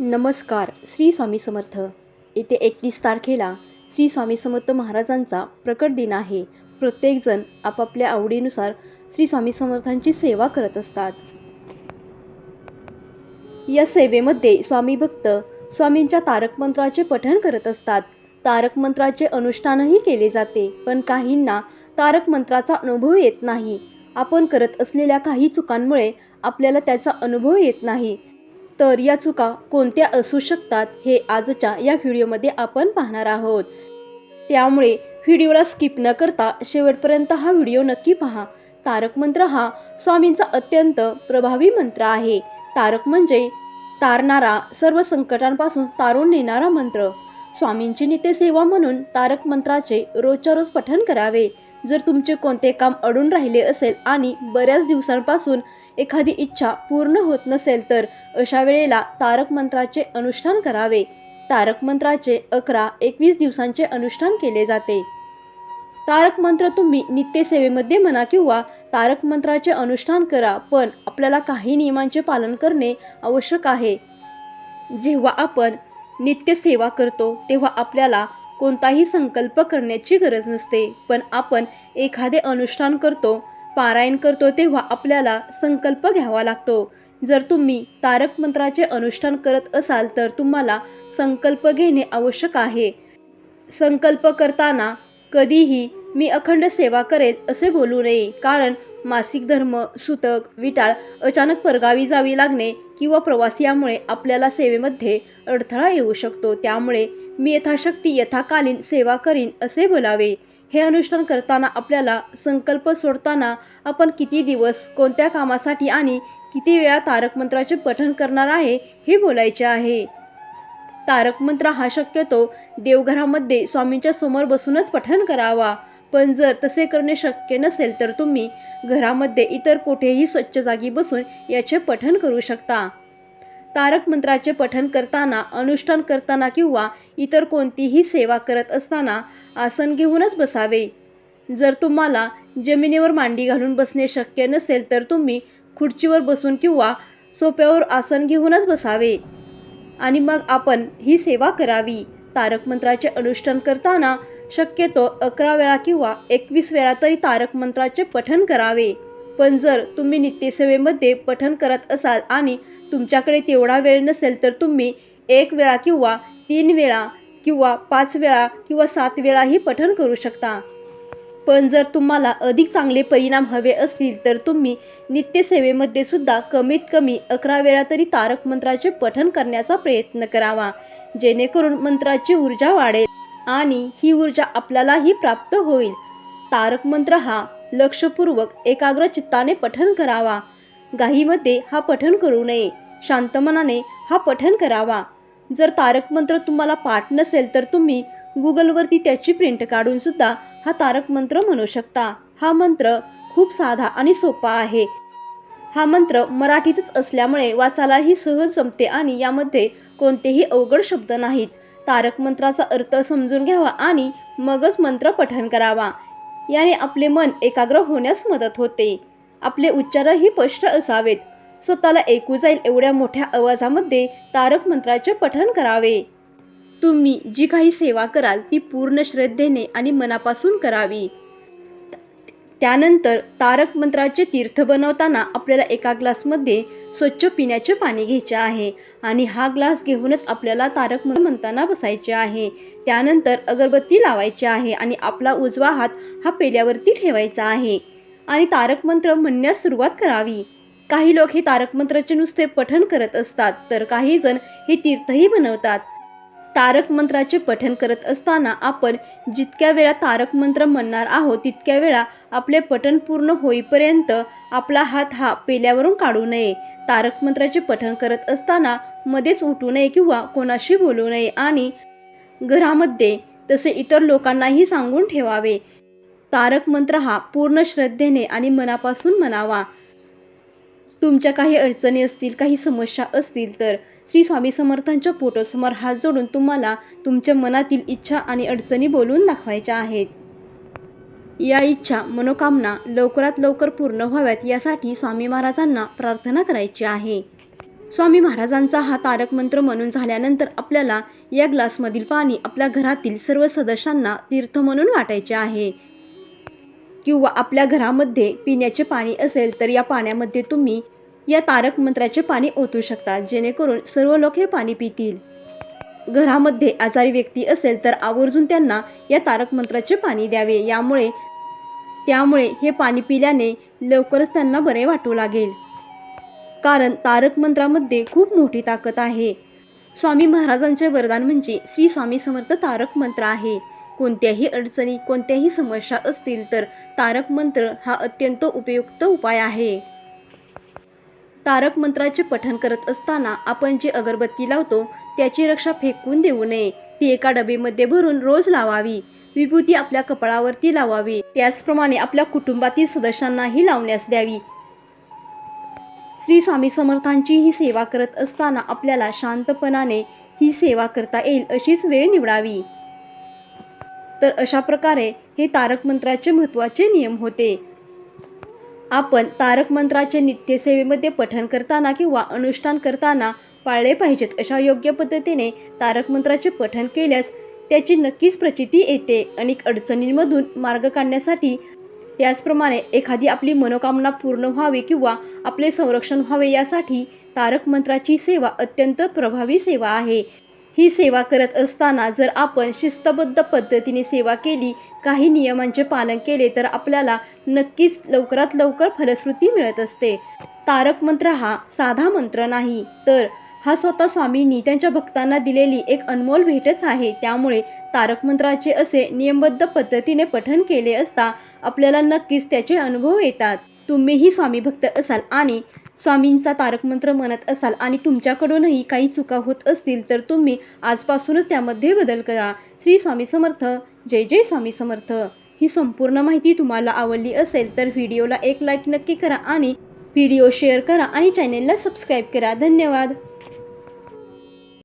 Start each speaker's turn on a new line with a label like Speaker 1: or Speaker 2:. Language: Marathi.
Speaker 1: नमस्कार श्री स्वामी समर्थ. येथे एकतीस तारखेला श्री स्वामी समर्थ महाराजांचा प्रकट दिन आहे. प्रत्येकजण आपापल्या आवडीनुसार श्री स्वामी समर्थांची सेवा करत असतात. या सेवेमध्ये स्वामी भक्त स्वामींच्या तारक मंत्राचे पठण करत असतात. तारक मंत्राचे अनुष्ठानही केले जाते पण काहींना तारक मंत्राचा अनुभव येत नाही. आपण करत असलेल्या काही चुकांमुळे आपल्याला त्याचा अनुभव येत नाही. तर या चुका कोणत्या असू शकतात हे आजच्या या व्हिडिओमध्ये आपण पाहणार आहोत. त्यामुळे व्हिडिओला स्किप न करता शेवटपर्यंत हा व्हिडिओ नक्की पहा. तारक मंत्र हा स्वामींचा अत्यंत प्रभावी मंत्र आहे. तारक म्हणजे तारणारा सर्व संकटांपासून तारून नेणारा मंत्र. स्वामींची नित्यसेवा म्हणून तारक मंत्राचे रोजच्या रोज पठण करावे. जर तुमचे कोणते काम अडून राहिले असेल आणि बऱ्याच दिवसांपासून एखादी इच्छा पूर्ण होत नसेल तर अशा वेळेला तारक मंत्राचे अनुष्ठान करावे. तारक मंत्राचे अकरा एकवीस दिवसांचे अनुष्ठान केले जाते. तारक मंत्र तुम्ही नित्यसेवेमध्ये म्हणा किंवा तारक मंत्राचे अनुष्ठान करा पण आपल्याला काही नियमांचे पालन करणे आवश्यक आहे. जेव्हा आपण नित्यसेवा करतो तेव्हा आपल्याला कोणताही संकल्प करण्याची गरज नसते. पण आपण एखादे अनुष्ठान करतो पारायण करतो तेव्हा आपल्याला संकल्प घ्यावा लागतो. जर तुम्ही तारक मंत्राचे अनुष्ठान करत असाल तर तुम्हाला संकल्प घेणे आवश्यक आहे. संकल्प करताना कधीही मी अखंड सेवा करेल असे बोलू नये. कारण मासिक धर्म सुतक विटाळ अचानक परगावी जावी लागणे किंवा प्रवास यामुळे आपल्याला सेवेमध्ये अडथळा येऊ शकतो. त्यामुळे मी यथाशक्ती यथाकालीन सेवा करीन असे बोलावे. हे अनुष्ठान करताना आपल्याला संकल्प सोडताना आपण किती दिवस कोणत्या कामासाठी आणि किती वेळा तारक मंत्राचे पठण करणार आहे हे बोलायचे आहे. तारक मंत्र हा शक्यतो देवघरामध्ये स्वामींच्या समोर बसूनच पठण करावा. पण जर तसे करणे शक्य नसेल तर तुम्ही घरामध्ये इतर कुठेही स्वच्छ जागी बसून याचे पठण करू शकता. तारक मंत्राचे पठण करताना अनुष्ठान करताना किंवा इतर कोणतीही सेवा करत असताना आसन घेऊनच बसावे. जर तुम्हाला जमिनीवर मांडी घालून बसणे शक्य नसेल तर तुम्ही खुर्चीवर बसून किंवा सोप्यावर आसन घेऊनच बसावे. आणि मग आपण ही सेवा करावी. तारक मंत्राचे अनुष्ठान करताना शक्यतो अकरा वेळा किंवा एकवीस वेळा तरी तारक मंत्राचे पठण करावे. पण जर तुम्ही नित्यसेवेमध्ये पठण करत असाल आणि तुमच्याकडे तेवढा वेळ नसेल तर तुम्ही एक वेळा किंवा तीन वेळा किंवा पाच वेळा किंवा सात वेळाही पठण करू शकता. पण जर तुम्हाला अधिक चांगले परिणाम हवे असतील तर तुम्ही नित्यसेवेमध्ये सुद्धा कमीत कमी अकरा वेळा तरी तारक मंत्राचे पठण करण्याचा प्रयत्न करावा. जेणेकरून मंत्राची ऊर्जा वाढेल. आणि ही ऊर्जा आपल्यालाही प्राप्त होईल. तारक मंत्र हा लक्षपूर्वक एकाग्र चित्ताने पठन करावा. घाईमध्ये हा पठन करू नये. शांत मनाने हा पठन करावा. जर तारक मंत्र तुम्हाला पाठ नसेल तर तुम्ही गुगलवरती त्याची प्रिंट काढून सुद्धा हा तारक मंत्र म्हणू शकता. हा मंत्र खूप साधा आणि सोपा आहे. हा मंत्र मराठीतच असल्यामुळे वाचायलाही सहज जमते आणि यामध्ये कोणतेही अवघड शब्द नाहीत. तारक मंत्राचा अर्थ समजून घ्यावा आणि मगच मंत्र पठण करावा. याने आपले मन एकाग्र होण्यास मदत होते. आपले उच्चारही स्पष्ट असावेत. स्वतःला ऐकू जाईल एवढ्या मोठ्या आवाजामध्ये तारक मंत्राचे पठण करावे. तुम्ही जी काही सेवा कराल ती पूर्ण श्रद्धेने आणि मनापासून करावी. त्यानंतर तारक मंत्राचे तीर्थ बनवताना आपल्याला एका ग्लासमध्ये स्वच्छ पिण्याचे पाणी घ्यायचे आहे. आणि हा ग्लास घेऊनच आपल्याला तारक मंत्र म्हणताना बसायचे आहे. त्यानंतर अगरबत्ती लावायची आहे आणि आपला उजवा हात हा पेल्यावरती ठेवायचा आहे. आणि तारक मंत्र म्हणण्यास सुरुवात करावी. काही लोक हे तारक मंत्राचे नुसते पठण करत असतात तर काही जण हे तीर्थही बनवतात. तारक मंत्राचे पठण करत असताना आपण जितक्या वेळा तारक मंत्र म्हणणार आहोत तितक्या वेळा आपले पठण पूर्ण होईपर्यंत आपला हात हा पेल्यावरून काढू नये. तारक मंत्राचे पठण करत असताना मध्येच उठू नये किंवा कोणाशी बोलू नये आणि घरामध्ये तसे इतर लोकांनाही सांगून ठेवावे. तारक मंत्र हा पूर्ण श्रद्धेने आणि मनापासून म्हणावा. तुमच्या काही अडचणी असतील काही समस्या असतील तर श्री स्वामी समर्थांच्या फोटोसमोर हात जोडून तुम्हाला तुमच्या मनातील इच्छा आणि अडचणी बोलून दाखवायच्या आहेत. या इच्छा मनोकामना लवकरात लवकर पूर्ण व्हाव्यात यासाठी स्वामी महाराजांना प्रार्थना करायची आहे. स्वामी महाराजांचा हा तारक मंत्र म्हणून झाल्यानंतर आपल्याला या ग्लासमधील पाणी आपल्या घरातील सर्व सदस्यांना तीर्थ म्हणून वाटायचे आहे. किंवा आपल्या घरामध्ये पिण्याचे पाणी असेल तर या पाण्यामध्ये तुम्ही या तारक मंत्राचे पाणी ओतू शकता जेणेकरून सर्व लोक हे पाणी पितील. घरामध्ये आजारी व्यक्ती असेल तर आवर्जून त्यांना या तारक मंत्राचे पाणी द्यावे. यामुळे त्यामुळे हे पाणी पिल्याने लवकरच त्यांना बरे वाटू लागेल. कारण तारक मंत्रामध्ये खूप मोठी ताकद आहे. स्वामी महाराजांचे वरदान म्हणजे श्री स्वामी समर्थ तारक मंत्र आहे. कोणत्याही अडचणी कोणत्याही समस्या असतील तर तारक मंत्र हा अत्यंत उपयुक्त उपाय आहे. तारक मंत्राचे पठण करत असताना आपण जी अगरबत्ती लावतो त्याची रक्षा फेकून देऊ नये. ती एका डबेमध्ये भरून रोज लावावी. विभूती आपल्या कपाळावरती लावावी. त्याचप्रमाणे आपल्या कुटुंबातील सदस्यांनाही लावण्यास द्यावी. श्री स्वामी समर्थांची ही सेवा करत असताना आपल्याला शांतपणाने ही सेवा करता येईल अशीच वेळ निवडावी. तर अशा प्रकारे हे तारक मंत्राचे महत्त्वाचे नियम होते. आपण तारक मंत्राचे नित्यसेवेमध्ये पठण करताना किंवा अनुष्ठान करताना पाळले पाहिजेत अशा योग्य पद्धतीने तारक मंत्राचे पठण केल्यास त्याची नक्कीच प्रचिती येते अनेक अडचणींमधून मार्ग काढण्यासाठी त्याचप्रमाणे एखादी आपली मनोकामना पूर्ण व्हावी किंवा आपले संरक्षण व्हावे यासाठी तारक मंत्राची सेवा अत्यंत प्रभावी सेवा आहे. ही सेवा करत असताना जर आपण शिस्तबद्ध पद्धतीने सेवा केली काही नियमांचे पालन केले तर आपल्याला नक्कीच लवकरात लवकर फलश्रुती मिळत असते. तारक मंत्र हा साधा मंत्र नाही तर हा स्वतः स्वामींनी त्यांच्या भक्तांना दिलेली एक अनमोल भेटच आहे. त्यामुळे तारक मंत्राचे असे नियमबद्ध पद्धतीने पठन केले असता आपल्याला नक्कीच त्याचे अनुभव येतात. तुम्हीही स्वामी भक्त असाल आणि स्वामींचा तारकमंत्र म्हणत असाल आणि तुमच्याकडूनही काही चुका होत असतील तर तुम्ही आजपासूनच त्यामध्ये बदल करा. श्री स्वामी समर्थ. जय जय स्वामी समर्थ. ही संपूर्ण माहिती तुम्हाला आवडली असेल तर व्हिडिओला एक लाईक नक्की करा आणि व्हिडिओ शेअर करा आणि चॅनेलला सबस्क्राईब करा. धन्यवाद.